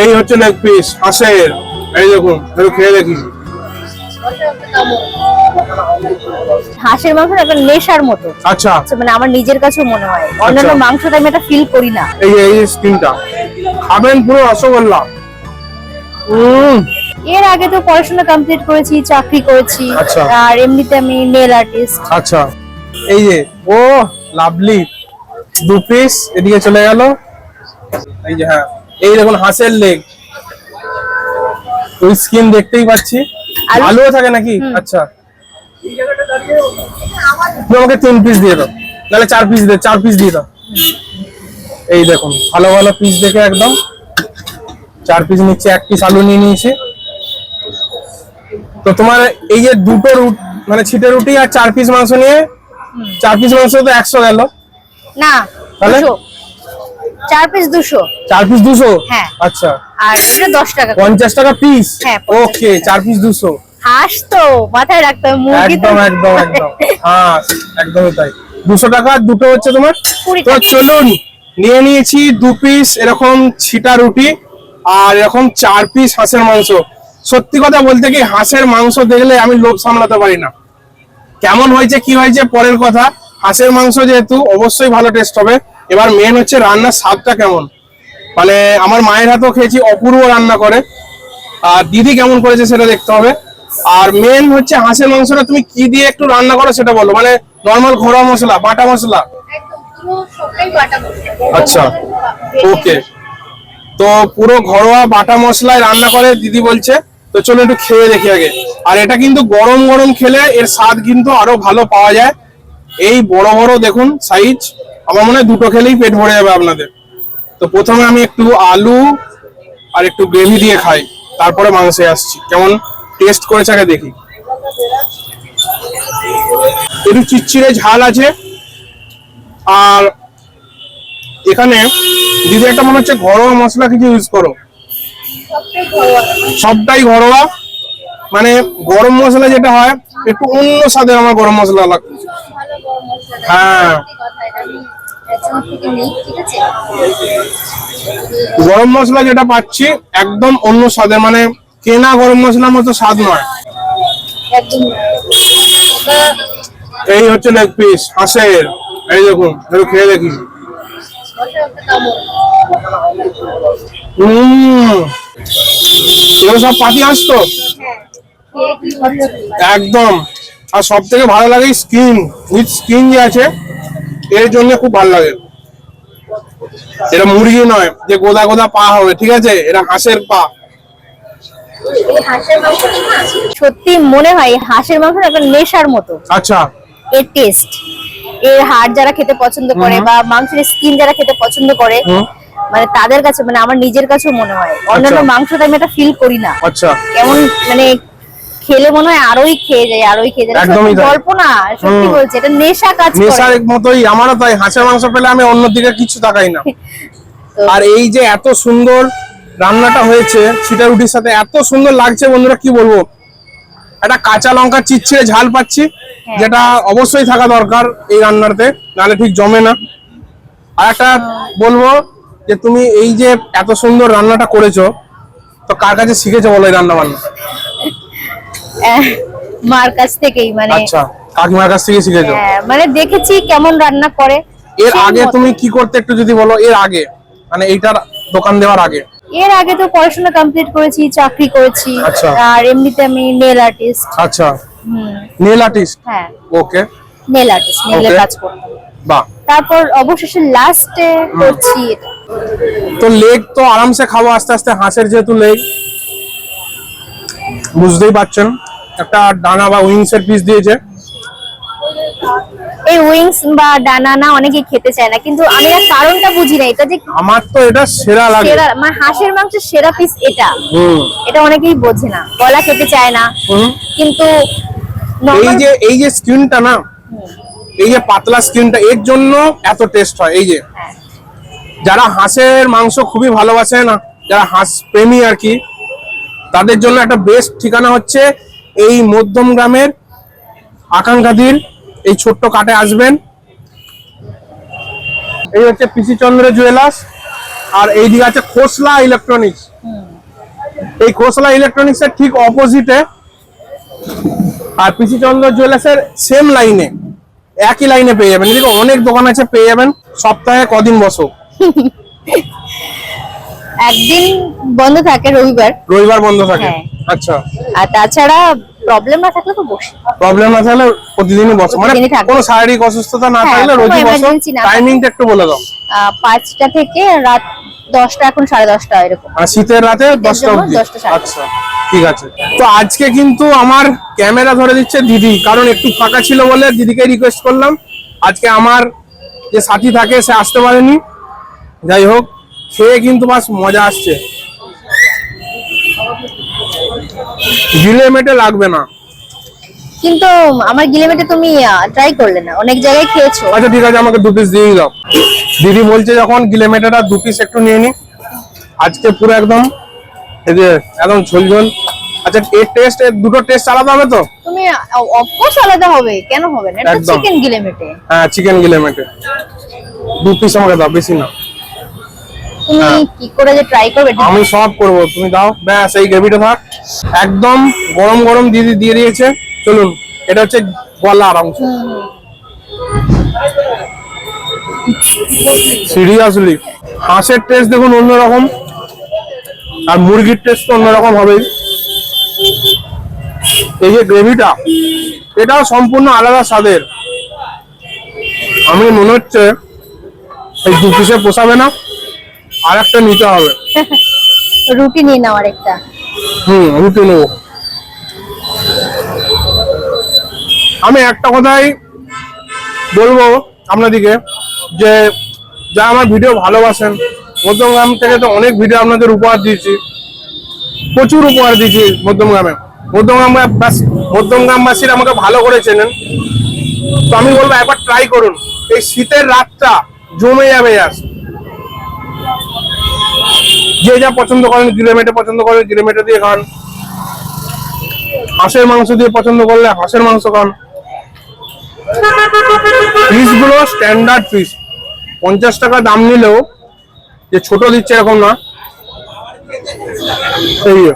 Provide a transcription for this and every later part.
এই হচ্ছে leg piece হাঁসের এই দেখুন একটু খেয়ে দেখি হাঁসের মাংস একটা নেশার মতো। আচ্ছা। আচ্ছা, মানে আমার নিজের কাছেও মনে হয়। অন্যান্য আচ্ছা। মাংসটা আমি এটা ফিল করি না। এই এই স্কিনটা খাবেন পুরো রসগোল্লা। এর আগে তো পড়াশোনা কমপ্লিট করেছি চাকরি করেছি। আচ্ছা। আর এমনিতে আমি নেল আর্টিস্ট আচ্ছা। এই যে ও লাভলি। দু পিস এদিকে চলে গেল। এই যে হ্যাঁ। এই দেখুন হাঁসের লেগ ওই স্কিন দেখতেই পাচ্ছি। আলুও থাকে নাকি? আচ্ছা। তুমি আমাকে তিন পিস দিয়ে দাও। নাহলে চার পিস দিয়ে চার পিস দিয়ে দাও। এই দেখুন ভালো ভালো পিস দেখে একদম। চার পিস নিচ্ছে এক পিস আলু নিয়ে নিয়েছি। তো তোমার এই যে দুটো রুট মানে ছিটে রুটি আর চার পিস মাংস নিয়ে চার পিস মাংস তো একশো গেল। না তাহলে? চার পিস দুশো। চার পিস দুশো? হ্যাঁ। আচ্ছা। আর এটা দশ টাকা করে। পঞ্চাশ টাকা পিস হ্যাঁ, ওকে চার পিস দুশো। হাঁস তো মাথায় রাখতে হবে মুরগি একদম একদম একদম। হ্যাঁ একদমই তাই। দুশো টাকা দুটো হচ্ছে তোমার? তো। চলুন নিয়ে নিয়েছি দু পিস এরকম ছিটা রুটি আর এরকম চার পিস হাঁসের মাংস। সত্যি কথা বলতে কি হাঁসের মাংস দেখলে আমি লোভ সামলাতে পারি না। কেমন হয়েছে কি হয়েছে পরের কথা। হাঁসের মাংস যেহেতু অবশ্যই ভালো টেস্ট হবে। এবার মেন হচ্ছে রান্নার স্বাদটা কেমন? মানে আমার মায়ের হাতেও খেয়েছি অপূর্ব রান্না করে। আর দিদি কেমন করেছে সেটা দেখতে হবে। আর মেন হচ্ছে হাঁসের মাংসটা তুমি কি দিয়ে একটু রান্না করো সেটা বলো। মানে নর্মাল ঘরোয়া মশলা বাটা মশলা? আচ্ছা ওকে তো পুরো ঘরোয়া বাটা মশলায় রান্না করে দিদি বলছে। তো চলো একটু খেয়ে দেখি আগে। আর এটা কিন্তু গরম গরম খেলে এর স্বাদ কিন্তু আরও ভালো পাওয়া যায়। এই বড় বড় দেখুন সাইজ আমার মনে হয় দুটো খেলেই পেট ভরে যাবে আপনাদের। তো প্রথমে আমি একটু আলু আর একটু গ্রেভি দিয়ে খাই তারপরে মাংসে আসছি। কেমন টেস্ট করেছে আগে দেখি। একটু চিচ্ছিরে ঝাল আছে। আর এখানে দিদি একটা মনে হচ্ছে ঘরোয়া মশলা কিছু ইউজ করো। সবটাই ঘরোয়া। মানে গরম মশলা যেটা হয় একটু অন্য স্বাদের আমার গরম মশলা লাগে হ্যাঁ। গরম মশলা যেটা পাচ্ছি একদম অন্য স্বাদের মানে কেনা গরম মশলার মতো স্বাদ নয়। এই হচ্ছে লেগ পিস হাঁসের। এই দেখুন একটু খেয়ে দেখি। হম। এগুলো সব পাতি হাঁস তো? একদম। আর সব থেকে ভালো লাগে স্কিন উইথ স্কিন যে আছে এর জন্য খুব ভালো লাগে। এটা মুরগি নয় যে গোদা গোদা পা হবে ঠিক আছে? এটা হাঁসের পা। সত্যি মনে হয় হাঁসের মাংস একটা নেশার মতো। আচ্ছা। এর টেস্ট এর হাড় যারা খেতে পছন্দ করে বা মাংসের স্কিন যারা খেতে পছন্দ করে মানে তাদের কাছে মানে আমার নিজের কাছেও মনে হয়। অন্যান্য আচ্ছা। মাংসটা আমি এটা ফিল করি না। আচ্ছা। কেমন মানে খেলে মনে হয় আরোই খেয়ে যায় আরোই খেয়ে যায়। একদমই গল্প না সত্যি বলছি এটা নেশা কাজ নেশার মতোই আমারও তাই হাঁসের মাংস পেলে আমি অন্য দিকে কিছু তাকাই না। আর এই যে এত সুন্দর রান্নাটা হয়েছে ছিটা রুটির সাথে এত সুন্দর লাগছে বন্ধুরা কি বলব? একটা কাঁচা লঙ্কা চিচ্ছিরে ঝাল পাচ্ছি হ্যাঁ। যেটা অবশ্যই থাকা দরকার এই রান্নাতে নাহলে ঠিক জমে না। আর একটা বলব যে তুমি এই যে এত সুন্দর রান্নাটা করেছ তো কার কাছে শিখেছো বলো এই রান্না বান্না মার কাছ থেকেই মানে আচ্ছা কাকিমার কাছ থেকে শিখেছো? হ্যাঁ, মানে দেখেছি কেমন রান্না করে। এর আগে তুমি কি করতে একটু যদি বলো এর আগে? মানে এইটার দোকান দেওয়ার আগে। এর আগে তো পড়াশোনা কমপ্লিট করেছি চাকরি করেছি আচ্ছা। আর এমনিতে আমি নেল আর্টিস্ট আচ্ছা। নেল আর্টিস্ট হ্যাঁ। ওকে নেল আর্টিস্ট নেলের কাজ করতাম। বাহ। তারপর অবশেষে লাস্টে করছি এটা। তো লেগ তো আরামসে খাব আস্তে আস্তে হাঁসের যেহেতু লেগ বুঝতেই পারছেন। একটা ডানা বা উইংস এর পিস দিয়েছে। এই উইংস বা ডানা না অনেকে খেতে চায় না কিন্তু আমি আর কারণটা বুঝি না এটা যে আমার তো এটা সেরা লাগে। সেরা মানে হাঁসের মাংসের সেরা পিস এটা। হুম। এটা অনেকেই বোঝে না গলা খেতে চায় না। কিন্তু এই যে এই যে স্কিনটা না এই যে পাতলা স্কিনটা এর জন্য এত টেস্ট হয় এই যে। হ্যাঁ। যারা হাঁসের মাংস খুবই ভালোবাসে না যারা হাঁস প্রেমী আর কি তাদের জন্য একটা বেস্ট ঠিকানা হচ্ছে এই মধ্যম গ্রামের আকাঙ্ক্ষাধীর এই ছোট্ট কাটে আসবেন। এই হচ্ছে পিসি চন্দ্র জুয়েলার্স আর এইদিকে আছে খোসলা ইলেকট্রনিক্স। এই খোসলা ইলেকট্রনিক্স এর ঠিক অপোজিটে আর পিসি চন্দ্র জুয়েলার্সের সেম লাইনে একই লাইনে পেয়ে যাবেন। এদিকে অনেক দোকান আছে, পেয়ে যাবেন সপ্তাহে কদিন বসো। একদিন বন্ধ থাকে রবিবার। রবিবার বন্ধ থাকে? হ্যাঁ। আচ্ছা। আর তাছাড়া প্রবলেম না থাকলে তো বসি। প্রবলেম না থাকলে প্রতিদিনই বসো। মানে কোনো শারীরিক অসুস্থতা না হ্যাঁ, থাকলে রোজই বসো। টাইমিংটা একটু বলে দাও। পাঁচটা থেকে রাত দশটা এখন সাড়ে দশটা এরকম। আর শীতের রাতে দশটা অবধি? আচ্ছা ঠিক আছে। তো আজকে কিন্তু আমার ক্যামেরা ধরে দিচ্ছে দিদি কারণ একটু ফাঁকা ছিল বলে দিদিকে রিকোয়েস্ট করলাম। আজকে আমার যে সাথী থাকে সে আসতে পারেনি। যাই হোক খেয়ে কিন্তু বাস মজা আসছে। গিলে মেটে লাগবে না। কিন্তু আমার গিলেমেটে তুমি ট্রাই করলে না। অনেক জায়গায় খেয়েছো। আচ্ছা ঠিক আছে আমাকে দু পিস দিয়ে দাও। দিদি বলছে যখন গিলে মেটেটা দু পিস একটু নিয়ে নি। আজকে পুরো একদম এই যে একদম ঝোল ঝোল আচ্ছা এর টেস্ট এর দুটো টেস্ট আলাদা হবে তো? তুমি অফকোর্স আলাদা হবে। কেন হবে না? এটা চিকেন গিলেমেটে হ্যাঁ চিকেন গিলেমেটে দু পিস আমাকে দাও বেশি না। তুমি হ্যাঁ। কি করে যে ট্রাই করবে? আমি সব করব। তুমি দাও। ব্যাস এই গ্রেভিটা থাক। একদম গরম গরম দিদি দিয়ে দিয়েছে। চলুন এটা হচ্ছে গলার অংশ। সিরিয়াসলি হাঁসের টেস্ট দেখুন অন্যরকম আর মুরগির টেস্ট তো অন্যরকম হবেই। এই যে গ্রেভিটা এটাও সম্পূর্ণ আলাদা স্বাদের। আমি মনে হচ্ছে এই দু পিসে পোষাবে না। আর একটা নিতে হবে। রুটি নিয়ে নাও আরেকটা। হুম রুটি নেব। আমি একটা কথাই বলব আপনাদেরকে যে যা আমার ভিডিও ভালোবাসেন মধ্যমগ্রাম থেকে তো অনেক ভিডিও আপনাদের উপহার দিয়েছি প্রচুর উপহার দিয়েছি মধ্যমগ্রামে। মধ্যমগ্রাম মধ্যমগ্রামবাসীরা আমাকে ভালো করে চেনেন। তো আমি বলব একবার ট্রাই করুন। এই শীতের রাতটা জমে যাবে আস যে যা পছন্দ করেন, জিরে মেটে পছন্দ করেন, জিরে মেটে দিয়ে খান। হাঁসের মাংস দিয়ে পছন্দ করলে হাঁসের মাংস খান। পিসগুলো স্ট্যান্ডার্ড পিস পঞ্চাশ টাকা দাম নিলেও যে ছোট দিচ্ছে এরকম না। যে।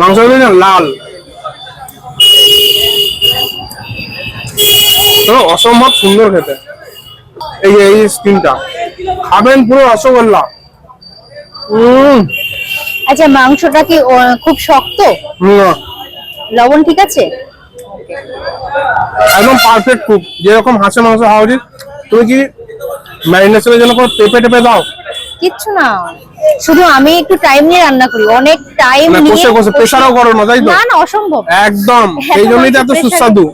মাংসগুলো না লাল। অসম্ভব সুন্দর খেতে। এই এই স্কিনটা খাবেন পুরো রসগোল্লা। আচ্ছা মাংসটা কি খুব শক্ত? লবণ ঠিক আছে? একদম পারফেক্ট কুক যেরকম হাঁসের মাংস হওয়া উচিত। তুমি কি ম্যারিনেশনের জন্য কোনো পেঁপে টেপে দাও? কিচ্ছু না। শুধু আমি একটু টাইম নিয়ে রান্না করি। অনেক টাইম না, নিয়ে কষে কষে। প্রেশারও করো না তাই তো? না না অসম্ভব। একদম। এই জন্যই তো এত সুস্বাদু।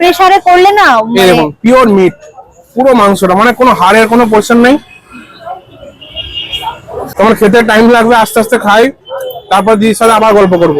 প্রেসারে করলে না মানে পিওর মিট পুরো মাংসটা মানে কোনো হাড়ের কোনো পোর্শন নেই। তোমার খেতে টাইম লাগবে আস্তে আস্তে খাই তারপর দিদির সাথে আবার গল্প করব।